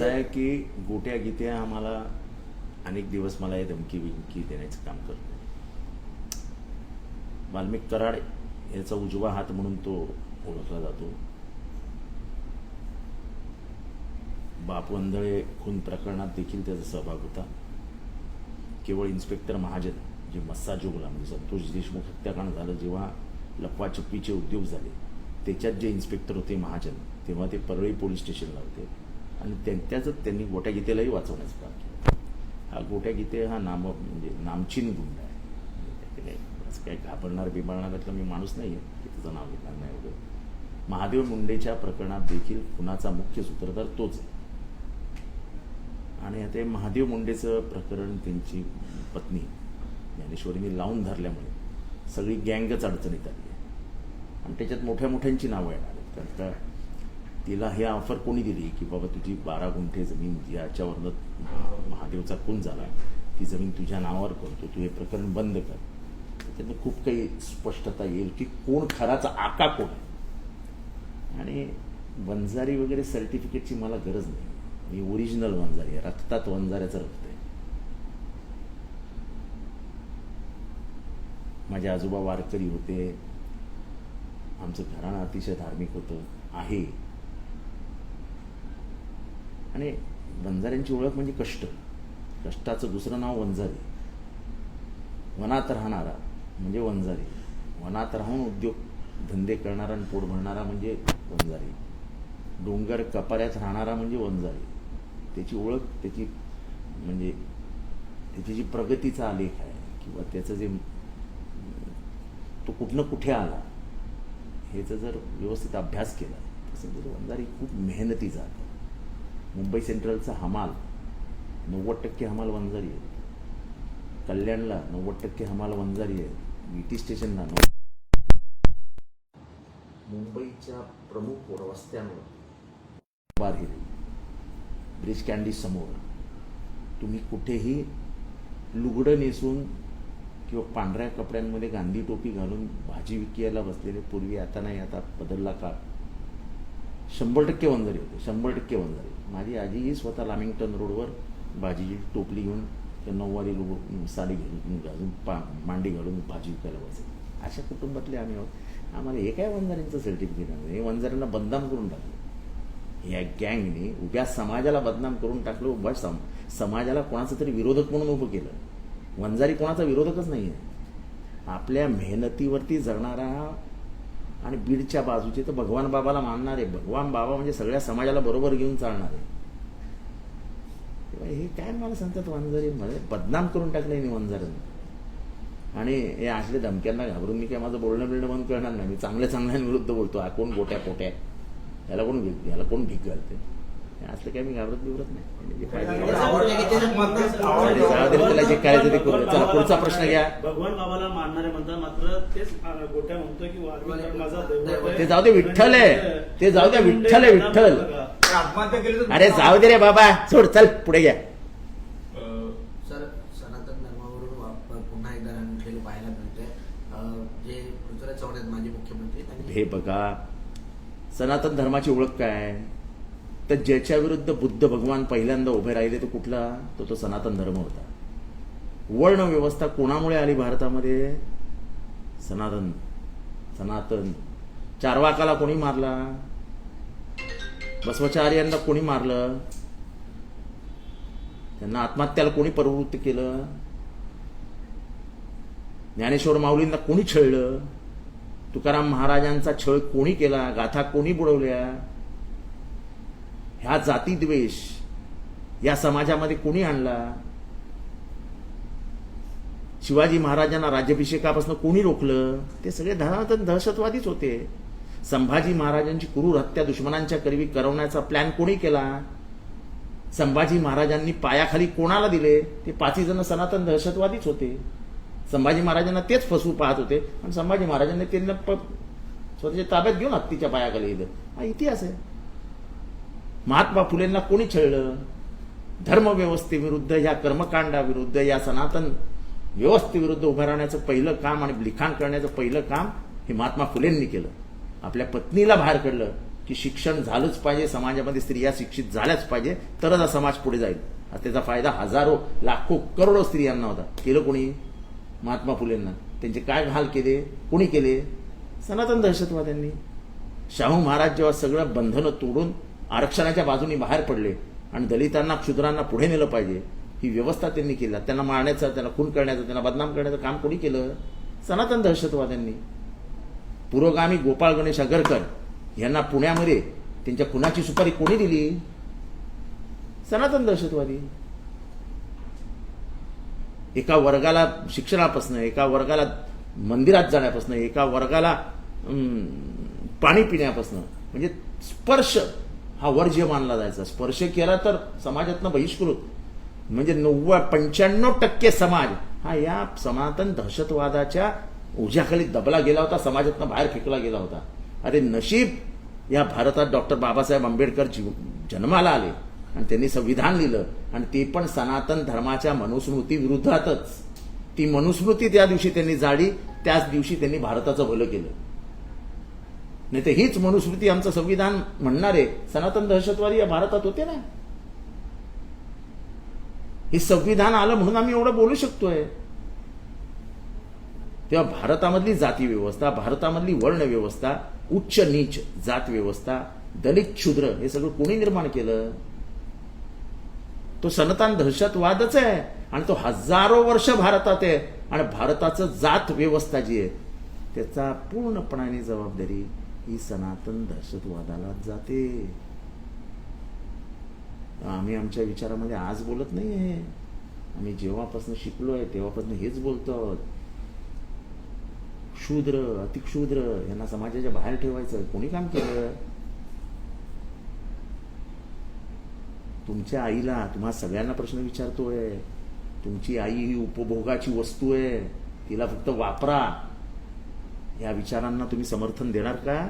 असं आहे की गोट्या गीत्या आम्हाला अनेक दिवस मला हे धमकी विमकी देण्याचं काम करतो वाल्मिक कराड याचा उजवा हात म्हणून तो ओळखला जातो. बापू खून प्रकरणात देखील त्याचा सहभाग होता. केवळ इन्स्पेक्टर महाजन जे मस्सा जोगला म्हणजे संतोष देशमुख हत्याकांड झालं जेव्हा लपवाछपीचे उद्योग झाले त्याच्यात जे इन्स्पेक्टर होते महाजन तेव्हा ते परळी पोलीस स्टेशनला होते. आणि त्यांच्याच त्यांनी गोट्या गीतेलाही वाचवण्याचं काम केलं. हा गोट्या गीते हा नाम म्हणजे नामचीन गुंड आहे. म्हणजे ते काही असं घाबरणार बिबारणाऱ्यातला मी माणूस नाही आहे की त्याचं नाव घेणार नाही वगैरे. महादेव मुंडेच्या प्रकरणात देखील खुनाचा मुख्य सूत्रधार तोच आहे. आणि आता महादेव मुंडेचं प्रकरण त्यांची पत्नी ज्ञानेश्वरीने लावून धरल्यामुळे सगळी गँगच अडचणीत आली आहे. आणि त्याच्यात मोठ्या मोठ्यांची नावं येणार आहेत. कारण का तिला हे ऑफर कोणी दिली? की बाबा तुझी बारा गुंठे जमीन याच्यावरनं महादेवचा खून झाला. ती जमीन तुझ्या नावावर करतो. तू हे प्रकरण बंद कर. त्याच्यातनं खूप काही स्पष्टता येईल की कोण खराचा आका कोण आहे. आणि वंजारी वगैरे सर्टिफिकेटची मला गरज नाही. मी ओरिजिनल वंजारी आहे. रक्तात वंजाऱ्याचं रक्त आहे. माझे आजोबा वारकरी होते. आमचं घराणं अतिशय धार्मिक होतं. आहे. आणि वंजाऱ्यांची ओळख म्हणजे कष्ट. कष्टाचं दुसरं नाव वंजारी. वनात राहणारा म्हणजे वंजारी. वनात राहून उद्योग धंदे करणारा आणि पोट भरणारा म्हणजे वंजारी. डोंगर कपाऱ्यात राहणारा म्हणजे वंजारी. त्याची ओळख त्याची म्हणजे त्याची जी प्रगतीचा आलेख आहे किंवा त्याचं जे तो कुठनं कुठे आला ह्याचा जर व्यवस्थित अभ्यास केला तसं तर वंजारी खूप मेहनती जात मुंबई सेंट्रलचा हमाल नव्वद टक्के हमाल वंजारी आहे. कल्याणला नव्वद टक्के हमाल वंजारी आहे. विटी स्टेशनला नव्वद मुंबईच्या प्रमुख रस्त्यांवर बार हिल ब्रिज कॅन्डी समोर. तुम्ही कुठेही लुगडं नेसून किंवा पांढऱ्या कपड्यांमध्ये गांधी टोपी घालून भाजी विकायला बसलेले पूर्वी आता नाही आता बदलला काळ. शंभर टक्के वंजारी होते शंभर टक्के वंजारी माझी आजीही स्वतः लामिंग्टन रोडवर भाजीची टोपली घेऊन त्या नऊवारी लोक साडी घेऊन घालून पा मांडी घालून भाजी विकायला बसले. अशा कुटुंबातले आम्ही आहोत. आम्हाला हे काय वंजारींचं सर्टिफिकेट आहे? हे वंजाऱ्यांना बदनाम करून टाकलं. या गँगने उभ्या समाजाला बदनाम करून टाकलं. उभ्या सम समाजाला कोणाचं तरी विरोधक म्हणून उभं केलं. वंजारी कोणाचा विरोधकच नाही आहे आपल्या मेहनतीवरती जगणारा आणि बीडच्या बाजूचे तर भगवान बाबाला मानणारे भगवान बाबा म्हणजे सगळ्या समाजाला बरोबर घेऊन चालणारे हे काय मला सांगतात वंजारी मध्ये बदनाम करून टाकलं यांनी वंजाऱ्यांना आणि हे असले धमक्यांना घाबरून मी काय माझं बोलणं बिलणं बंद करणार नाही. मी चांगल्या चांगल्यांविरुद्ध बोलतो. हा कोण गोट्या पोट्या? याला कोण याला कोण भीक घालते असलं काय मी घाबरत बिबरत नाही. जे काय ते- अरे जाऊ दे रे, त्याला जे करायचं ते करू चला पुढचा प्रश्न घ्या. भगवान बाबाला मानणारे म्हणतात मात्र तेच गोट्या म्हणतोय की माझा. ते जाऊ दे विठ्ठल आहे. ते जाऊ द्या विठ्ठल आहे विठ्ठल. अरे जाऊ दे रे बाबा. सोड चल पुढे घ्या. सर सनातन धर्मावरून पुन्हा एकदा पाहायला मिळतोय. अं, जे पृथ्वीराज चव्हाण आहेत माजी मुख्यमंत्री हे बघा. सनातन धर्माची ओळख काय? तर ज्याच्या विरुद्ध बुद्ध भगवान पहिल्यांदा उभे राहिले तो कुठला? तो तो सनातन धर्म होता. वर्ण व्यवस्था कोणामुळे आली भारतामध्ये? सनातन सनातन. चारवाकाला कोणी मारला? बसवाचार्यांना कोणी मारलं? त्यांना आत्महत्याला कोणी प्रवृत्त केलं? ज्ञानेश्वर माऊलींना कोणी छळलं? तुकाराम महाराजांचा छळ कोणी केला? गाथा कोणी बुडवल्या? ह्या जातीद्वेष या समाजामध्ये कोणी आणला? शिवाजी महाराजांना राज्याभिषेकापासून कोणी रोखलं? ते सगळे धनातन दहशतवादीच होते. संभाजी महाराजांची क्रूर हत्या दुश्मनांच्या करवी करवण्याचा प्लॅन कोणी केला? संभाजी महाराजांनी पायाखाली कोणाला दिले? ते पाचही जण सनातन दहशतवादीच होते. संभाजी महाराजांना तेच फसवू पाहत होते. आणि संभाजी महाराजांनी त्यांना प- स्वतःच्या ताब्यात घेऊन हत्तीच्या पायाखाली दिलं हा इतिहास आहे. महात्मा फुलेंना कोणी छळलं? धर्मव्यवस्थेविरुद्ध या कर्मकांडाविरुद्ध या सनातन व्यवस्थेविरुद्ध उभं राहण्याचं पहिलं काम आणि लिखाण करण्याचं पहिलं काम हे महात्मा फुलेंनी केलं. आपल्या पत्नीला बाहेर काढलं की शिक्षण झालंच पाहिजे समाजामध्ये स्त्रिया शिक्षित झाल्याच पाहिजे तरच हा समाज पुढे जाईल. त्याचा फायदा हजारो लाखो करोडो स्त्रियांना होता. केलं कोणी? महात्मा फुलेंना. त्यांचे काय हाल केले? कोणी केले? सनातन दहशतवाद्यांनी. शाहू महाराज जेव्हा सगळं बंधनं तोडून आरक्षणाच्या बाजूने बाहेर पडले आणि दलितांना क्षुद्रांना पुढे नेलं पाहिजे ही व्यवस्था त्यांनी केला. त्यांना मारण्याचं त्यांना खून करण्याचं त्यांना बदनाम करण्याचं काम कोणी केलं? सनातन दहशतवाद्यांनी. पुरोगामी गोपाळ गणेश आगरकर यांना पुण्यामध्ये त्यांच्या खुनाची सुपारी कोणी दिली? सनातन दहशतवादी. एका वर्गाला शिक्षणापासून एका वर्गाला मंदिरात जाण्यापासून एका वर्गाला पाणी पिण्यापासून म्हणजे स्पर्श हा वर्ज्य मानला जायचा. स्पर्श केला तर समाजातनं बहिष्कृत. म्हणजे नव्वद पंच्याण्णव टक्के समाज हा या सनातन दहशतवादाच्या ओझ्याखाली दबला गेला होता समाजातनं बाहेर फेकला गेला होता. अरे नशीब या भारतात डॉक्टर बाबासाहेब आंबेडकर जीव जन्माला आले आणि त्यांनी संविधान लिहिलं आणि ते पण सनातन धर्माच्या मनुस्मृती विरुद्धातच. ती मनुस्मृती त्या दिवशी त्यांनी जाळी त्याच दिवशी त्यांनी भारताचं भलं केलं. नाही तर हीच मनुस्मृती आमचं संविधान म्हणणारे सनातन दहशतवादी या भारतात होते ना. हे संविधान आलं म्हणून आम्ही एवढं बोलू शकतोय. तेव्हा भारतामधली जाती व्यवस्था भारतामधली वर्ण व्यवस्था उच्च नीच जात व्यवस्था दलित क्षुद्र हे सगळं कोणी निर्माण केलं? तो सनातन दहशतवादच आहे आणि तो हजारो वर्ष भारतात आहे. आणि भारताचं जात व्यवस्था जी आहे त्याचा पूर्णपणाने जबाबदारी ही सनातन दहशतवादाला जाते. आम्ही आमच्या विचारामध्ये आज बोलत नाही आहे आम्ही जेव्हापासून शिकलोय तेव्हापासून हेच बोलतो शूद्र अतिक्षूद्र यांना समाजाच्या बाहेर ठेवायचं कोणी काम केलं? तुमच्या आईला तुम्हा सगळ्यांना प्रश्न विचारतोय. तुमची आई ही उपभोगाची वस्तू आहे. तिला फक्त वापरा. या विचारांना तुम्ही समर्थन देणार का?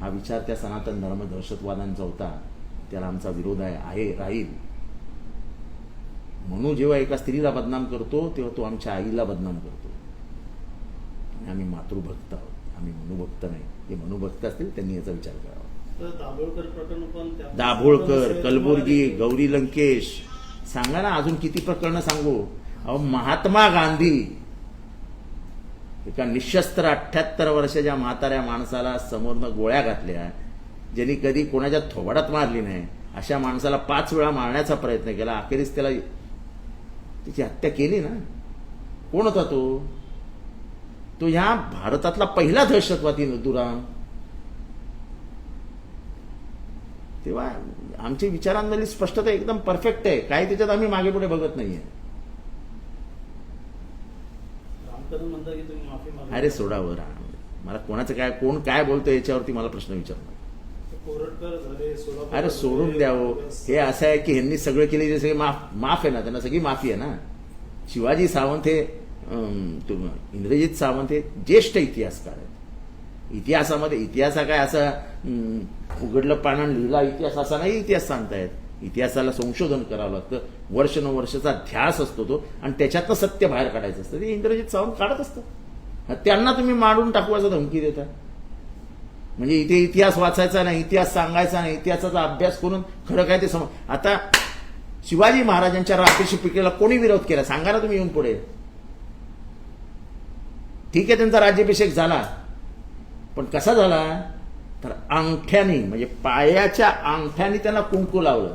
हा विचार त्या सनातन धर्म दहशतवादांचा होता. त्याला आमचा विरोध आहे आहे राहील. म्हणून जेव्हा एका स्त्रीला बदनाम करतो तेव्हा तो आमच्या आईला बदनाम करतो. आणि आम्ही मातृभक्त आहोत. आम्ही मनुभक्त नाही. जे मनुभक्त असतील त्यांनी याचा विचार करावा. दाभोळकर कलबुर्गी गौरी लंकेश. सांगा ना अजून किती प्रकरणं सांगू? अहो महात्मा गांधी. एका निशस्त्र अठ्ठ्याहत्तर वर्षाच्या म्हाताऱ्या माणसाला समोरनं गोळ्या घातल्या ज्यांनी कधी कोणाच्या थोबाडात मारली नाही अशा माणसाला पाच वेळा मारण्याचा प्रयत्न केला. अखेरीस त्याला त्याची हत्या केली ना? कोण होता तो? तो ह्या भारतातला पहिला दहशतवादी नदुराम तेव्हा आमच्या विचारांमधली स्पष्टता एकदम परफेक्ट आहे. काही त्याच्यात आम्ही मागे पुढे बघत नाहीये. रामकरण म्हणता की तुम्ही माफी मागा अरे सोडावर मला कोणाचं काय कोण काय बोलतो याच्यावरती मला प्रश्न विचारणार. अरे सोडून द्यावं बस. हे असं आहे की ह्यांनी सगळं केले जे सगळे माफ माफ आहे ना त्यांना सगळी माफी आहे ना. शिवाजी सावंत हे इंद्रजित सावंत हे ज्येष्ठ इतिहासकार आहेत. इतिहासामध्ये इतिहास हा काय असं उघडलं पानं लिहिला इतिहास असा नाही इतिहास सांगतायत. इतिहासाला संशोधन करावं लागतं. वर्षानुवर्षाचा ध्यास असतो तो आणि त्याच्यातलं सत्य बाहेर काढायचं असतं. ते इंद्रजित सावंत काढत असतं त्यांना तुम्ही मांडून टाकू असं धमकी देता. म्हणजे इथे इतिहास वाचायचा नाही इतिहास सांगायचा नाही इतिहासाचा अभ्यास करून खरं काय ते सम आता शिवाजी महाराजांच्या राज्याभिषेकीला कोणी विरोध केला? सांगा ना तुम्ही येऊन पुढे. ठीक आहे त्यांचा राज्याभिषेक झाला. पण कसा झाला? तर अंगठ्याने म्हणजे पायाच्या अंगठ्याने त्यांना कुंकू लावलं.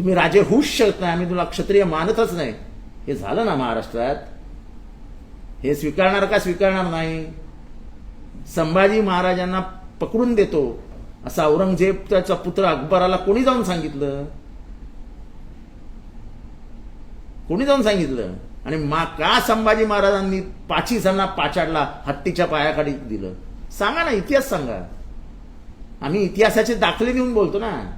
तुम्ही राजे होऊच शकत नाही आम्ही तुला क्षत्रिय मानतच नाही. हे झालं ना महाराष्ट्रात? हे स्वीकारणार का स्वीकारणार नाही? संभाजी महाराजांना पकडून देतो. असा औरंगजेब त्याचा पुत्र अकबराला कोणी जाऊन सांगितलं? कोणी जाऊन सांगितलं? आणि मा का संभाजी महाराजांनी पाची जणांना पाचाडला हत्तीच्या पायाखाली दिलं? सांगा ना इतिहास सांगा. आम्ही इतिहासाचे दाखले देऊन बोलतो ना.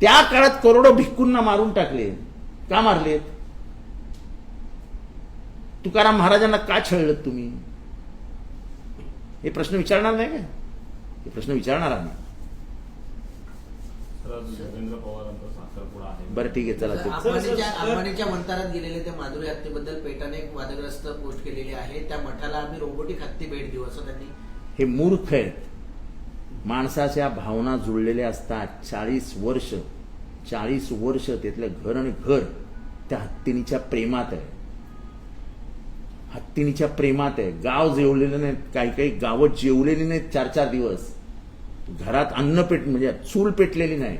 त्या काळात करोडो भिक्कूंना मारून टाकले. का मारलेत तुकाराम महाराजांना का छळलं तुम्ही? हे प्रश्न विचारणार नाही का हे प्रश्न विचारणार आम्ही. तर देवेंद्र पवारांचा साखरपुडा आहे. बरं ठीक आहे चला. अंबानीच्या मंतरात गेलेले त्या माधुरी हत्येबद्दल पेटाने एक वादग्रस्त पोस्ट केलेली आहे. त्या मठाला आम्ही रोबोटिक हत्ती भेट देऊ असं त्यांनी हे मूर्ख आहेत. माणसाच्या भावना जुळलेल्या असतात. चाळीस वर्ष चाळीस वर्ष त्यातलं घर आणि घर त्या हत्तीनीच्या प्रेमात आहे. हत्तीनीच्या प्रेमात आहे. गाव जेवलेलं नाहीत काही काही गावं जेवलेली नाहीत चार चार दिवस. घरात अन्न पेट म्हणजे चूल पेटलेली नाही.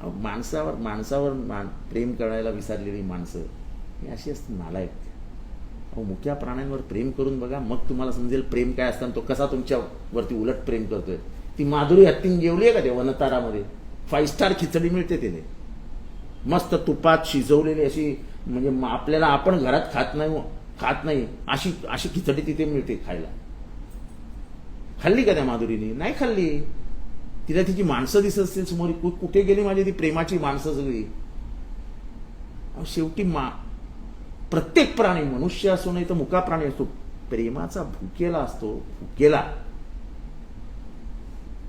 अहो, माणसावर माणसावर मा- प्रेम करायला विसरलेली माणसं ही अशी असते नालायक. अहो मुख्या प्राण्यांवर प्रेम करून बघा मग तुम्हाला समजेल प्रेम काय असतं तो कसा तुमच्यावरती उलट प्रेम करतोय. ती माधुरी हत्तीन जेवली आहे का ते वनतारामध्ये? फाईव्ह स्टार खिचडी मिळते तिथे. मस्त तुपात शिजवलेली अशी म्हणजे आपल्याला आपण घरात खात नाही हो- खात नाही अशी अशी खिचडी तिथे मिळते खायला. खाल्ली का त्या माधुरीने? नाही खाल्ली. तिला तिची माणसं दिसत असतील समोर. कुठे गेली माझी ती प्रेमाची माणसं सगळी? शेवटी मा प्रत्येक प्राणी मनुष्य असो नाही तर मुका प्राणी असतो प्रेमाचा भुकेला असतो भुकेला.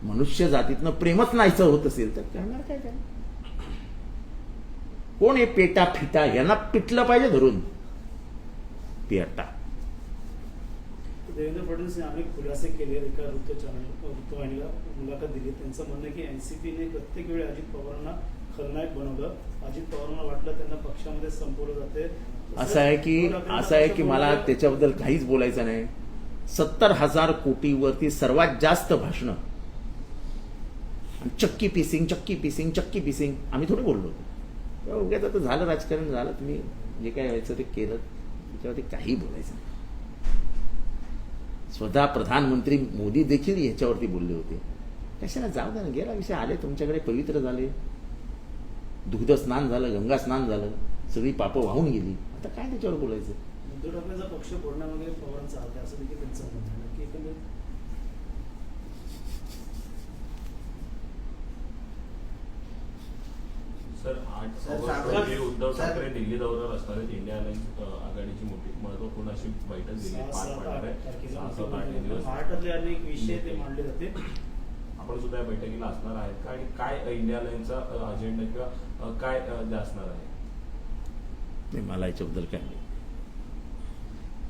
मनुष्य जातीतनं प्रेमच नाहीचं होत असेल तर करणार काय काय कोण आहे पेटा फिटा यांना पिटलं पाहिजे धरून? पेटा. देवेंद्र फडणवीस यांनी अनेक खुलासे केले एका वृत्तवाहिनीला मुलाखत दिली. त्यांचं म्हणणं की एनसीपीने प्रत्येक वेळी अजित पवारांना खलनायक बनवलं. अजित पवारांना वाटलं त्यांना पक्षामध्ये संपवलं जाते. असं आहे की असं आहे की मला त्याच्याबद्दल काहीच बोलायचं नाही. सत्तर हजार कोटीवरती सर्वात जास्त भाषणं. चक्की पिसिंग चक्की पिसिंग चक्की पिसिंग. आम्ही थोडी बोललो होतो. उगाच आता झालं राजकारण झालं. तुम्ही जे काय व्हायचं ते केलं. त्याच्यावरती काही बोलायचं नाही. स्वतः प्रधानमंत्री मोदी देखील याच्यावरती बोलले होते. कशाला जाऊ द्या ना गेला विषय आले तुमच्याकडे पवित्र झाले. दुग्ध स्नान झालं गंगा स्नान झालं. सगळी पापं वाहून गेली. आता काय त्याच्यावर बोलायचं? पक्ष फोडण्यामध्ये पवारांचा असं त्यांचं म्हणणं आहे की एकंदरीत सर आठ सर, ऑगस्ट साहेब- रोजी उद्धव सर- ठाकरे दिल्ली दौऱ्यावर असणार आहेत इंडिया अलायन्स अ, आघाडीची मोठी महत्त्वपूर्ण अशी बैठक दिल्ली पार पडणार आहे तारखेला सहा सात आठ दिवस महाराष्ट्रातले अनेक विषय ते मांडले जाते आपण सुद्धा या बैठकीला असणार आहेत का आणि काय इंडिया अलायन्सचा अजेंडा किंवा काय असणार आहे मला याच्याबद्दल काय नाही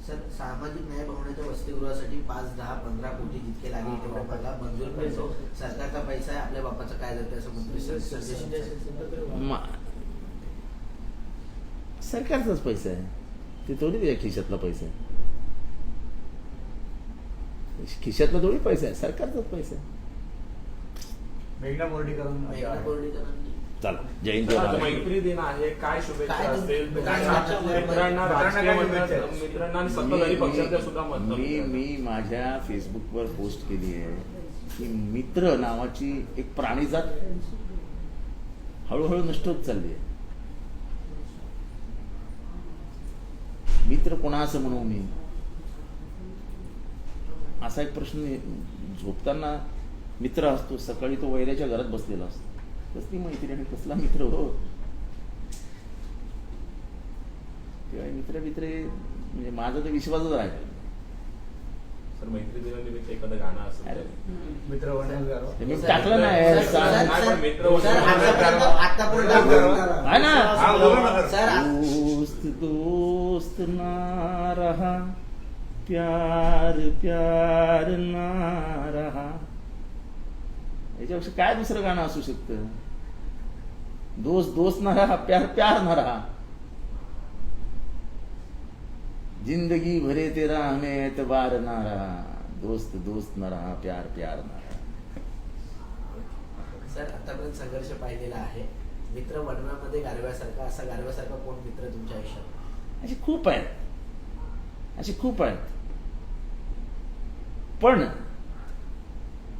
सर सामाजिक न्याय भवनाच्या वसतिगृहासाठी पाच दहा पंधरा कोटी जितके लागेल तेवढे मला मंजूर पाहिजे सरकारचा पैसा आहे आपल्या बापाचं काय जाते असं मंत्री सर- सरदेसाई सांगतात. मा- सरकारचाच पैसा आहे. ते थोडी त्याच्या खिशातला पैसा आहे. खिशातला थोडी पैसा आहे. सरकारचाच पैसा आहे. मेघना बोर्डीकरांना चला. जय हिंद. मैत्री दिन आहे. काय शुभेच्छा मित्रांना मित्रांना राजकीय काय मंडळात- शुभेच्छा? मित्रांना आणि सत्ताधारी पक्षाच्या सुद्धा मत मी मी माझ्या फेसबुकवर पोस्ट केली आहे की मित्र नावाची एक प्राणीजात हळूहळू नष्ट होत चालली आहे. मित्र कोणा म्हणू मी? असा एक प्रश्न झोपताना मित्र असतो सकाळी तो वैऱ्याच्या घरात बसलेला असतो. कसली मैत्री आणि कसला मित्र हो. तेव्हा मित्र मित्र म्हणजे माझा तर विश्वासच राहिला. मैत्री दिनानिमित्त एखादं गाणं असेल मित्र टाकलं नाही हा, दोस्त दोस्त ना रहा प्यार प्यार ना रहा. याच्यापेक्षा काय दुसरं गाणं असू शकतं? दोस्त दोस्त ना रहा प्यार प्यार ना रहा. जिंदगी भरे तेरा हमें एतबार ना रहा दोस्त दोस्त न रहा प्यार प्यार ना रहा सर आतापर्यंत संघर्ष पाहिलेला आहे. मित्र वर्णामध्ये गारव्यासारखा असा गारव्यासारखा कोण मित्र तुमच्या आयुष्यात? अशी खूप आहेत. अशी खूप आहेत. पण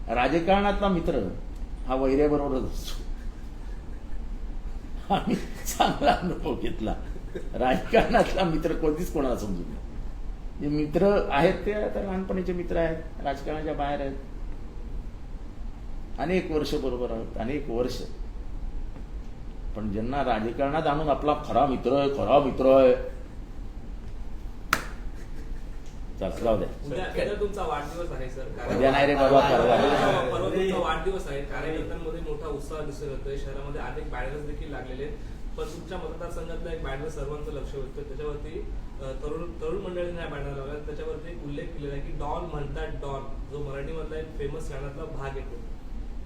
राजकारणातला मित्र हा वैऱ्याबरोबरच असतो. आम्ही चांगला अनुभव घेतला. राजकारणातला मित्र कोणतीच कोणाला समजू नये. जे मित्र आहेत ते आता लहानपणीचे मित्र आहेत राजकारणाच्या बाहेर आहेत. अनेक वर्ष बरोबर आहोत अनेक वर्ष. पण ज्यांना राजकारणात आणून आपला खरा मित्र आहे खरा मित्र आहे जाऊ द्या तुमचा वाढदिवस आहे सर. उद्या नाही रे बाबा, परवा. वाढदिवस आहे. कार्यकर्त्यांमध्ये मोठा उत्साह दिसून येतोय. शहरामध्ये अनेक बॅनर्स देखील लागलेले आहेत. पण तुमच्या मतदारसंघातला एक बॅनर सर्वांचं लक्ष वेधतोय. त्याच्यावरती तरुण तरुण मंडळीने हा बॅनर लावला त्याच्यावरती एक उल्लेख केलेला आहे की डॉन म्हणतात डॉन जो मराठीमधला एक फेमस गाण्यातला भाग येतो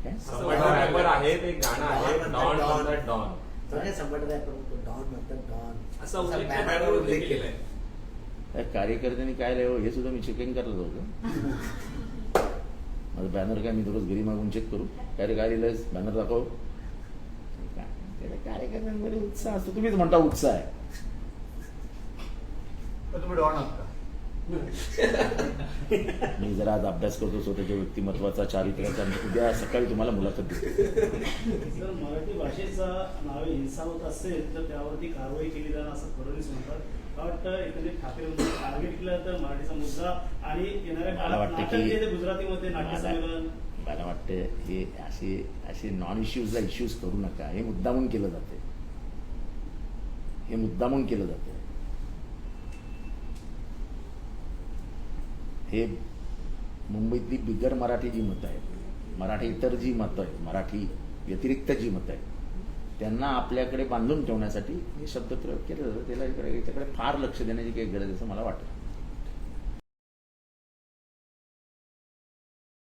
काय? संभाजी रॅपर आहे ते गाणं आहे डॉन म्हणतात कार्यकर्त्यांनी काय लिहावं हे सुद्धा मी चेकिंग करत होतो. माझं बॅनर काय मी दररोज घरी मागून चेक करू. काय रे काय लिहिलंयस? बॅनर दाखव. त्याला कार्यकर्त्यांमध्ये उत्साह असतो. तुम्हीच म्हणता उत्साह आहे. तर तुम्ही डॉन आहात का? मी जरा आज अभ्यास करतो स्वतःच्या व्यक्तिमत्वाचा चारित्र्याचा. आणि उद्या सकाळी तुम्हाला मुलाखत देतो. जर मराठी भाषेचा नावे हिंसा होत असेल तर त्यावरती कारवाई केली जाणार असं फडणवीस म्हणतात. मला वाटतं एकंदरीत ठाकरे टार्गेट केलं तर मराठीचा मुद्दा आणि येणाऱ्या काळात गुजरातीमध्ये नाट्य मला वाटतं हे असे असे नॉन इश्यूजला इश्यूज करू नका. हे मुद्दामून केलं जाते हे मुद्दामून केलं जाते हे मुंबईतली बिगर मराठी जी मतं आहेत मराठी इतर जी मतं आहेत मराठी व्यतिरिक्त जी मतं आहेत त्यांना आपल्याकडे बांधून ठेवण्यासाठी हे शब्दप्रयोग केलं जातं त्याला याच्याकडे फार लक्ष देण्याची काही गरज आहे असं मला वाटतं.